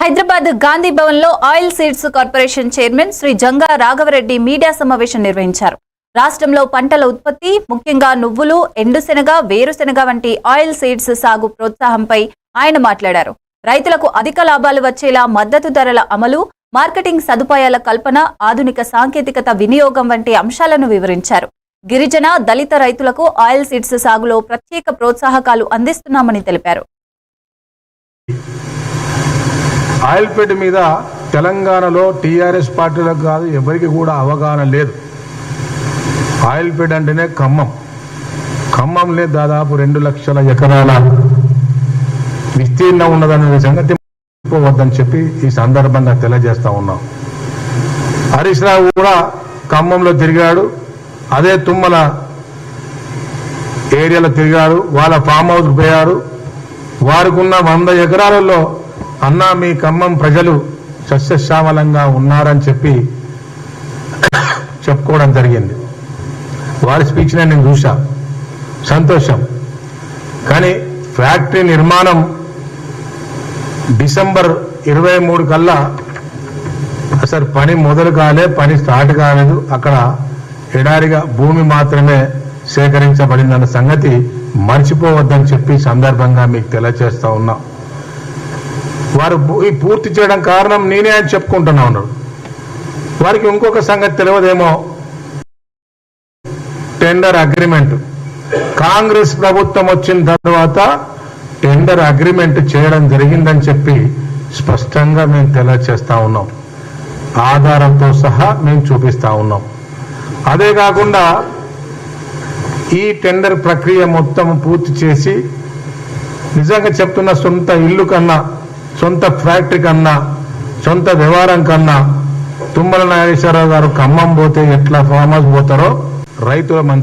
హైదరాబాద్ గాంధీ భవన్లో oil seeds corporation chairman Sri Janga Raghavareddy media సమావేశం నిర్వహించారు. రాష్ట్రంలో పంటల ఉత్పత్తి ముఖ్యంగా నువ్వులు ఎండుశెనగ వేరుశెనగ వంటి ఆయిల్ సీడ్స్ సాగు ప్రోత్సాహంపై ఆయన మాట్లాడారు. రైతులకు అధిక లాభాలు వచ్చేలా మద్దతు ధరల అమలు మార్కెటింగ్ సదుపాయాల కల్పన ఆధునిక సాంకేతికత వినియోగం వంటి అంశాలను వివరించారు. గిరిజన దళిత రైతులకు ఆయిల్ సీడ్స్ సాగులో ప్రత్యేక ప్రోత్సాహకాలు అందిస్తున్నామని తెలిపారు. ఆయిల్ మీద తెలంగాణలో టీఆర్ఎస్ పార్టీలకు కాదు ఎవరికి కూడా అవగాహన లేదు. ఆయిల్ అంటేనే ఖమ్మం. ఖమ్మంలో దాదాపు రెండు లక్షల ఎకరాల విస్తీర్ణం ఉన్నదనే సంగతి మర్చిపోవద్దని చెప్పి ఈ సందర్భంగా తెలియజేస్తా ఉన్నాం. హరీష్ రావు కూడా ఖమ్మంలో తిరిగాడు. అదే తుమ్మల ఏరియాలో తిరిగాడు. వాళ్ళ ఫామ్ హౌస్కి పోయారు. వారికి ఉన్న వంద ఎకరాలలో అన్నా మీ ఖమ్మం ప్రజలు సస్యశ్యామలంగా ఉన్నారని చెప్పి చెప్పుకోవడం జరిగింది. వారి స్పీచ్ నేను చూసా సంతోషం. కానీ ఫ్యాక్టరీ నిర్మాణం డిసెంబర్ ఇరవై మూడు కల్లా అసలు పని మొదలు కాలే పని స్టార్ట్ కాలేదు. అక్కడ ఎడారిగా భూమి మాత్రమే సేకరించబడిందన్న సంగతి మర్చిపోవద్దని చెప్పి సందర్భంగా మీకు తెలియజేస్తా ఉన్నాం. వారు ఈ పూర్తి చేయడం కారణం నేనే అని చెప్పుకుంటున్నా ఉన్నాడు. వారికి ఇంకొక సంగతి తెలియదేమో? Tender agreement. కాంగ్రెస్ ప్రభుత్వం వచ్చిన తర్వాత టెండర్ అగ్రిమెంట్ చేయడం జరిగిందని చెప్పి స్పష్టంగా మేము తెలియచేస్తా ఉన్నాం. ఆధారంతో సహా మేము చూపిస్తా ఉన్నాం. అదే కాకుండా ఈ టెండర్ ప్రక్రియ మొత్తం పూర్తి చేసి నిజంగా చెప్తున్న సొంత ఇల్లు కన్నా సొంత ఫ్యాక్టరీ కన్నా సొంత వ్యవహారం కన్నా తుమ్మల నాగేశ్వరరావు గారు ఖమ్మం పోతే ఎట్లా ఫామ్ హౌస్ పోతారో రైతుల మంత్రి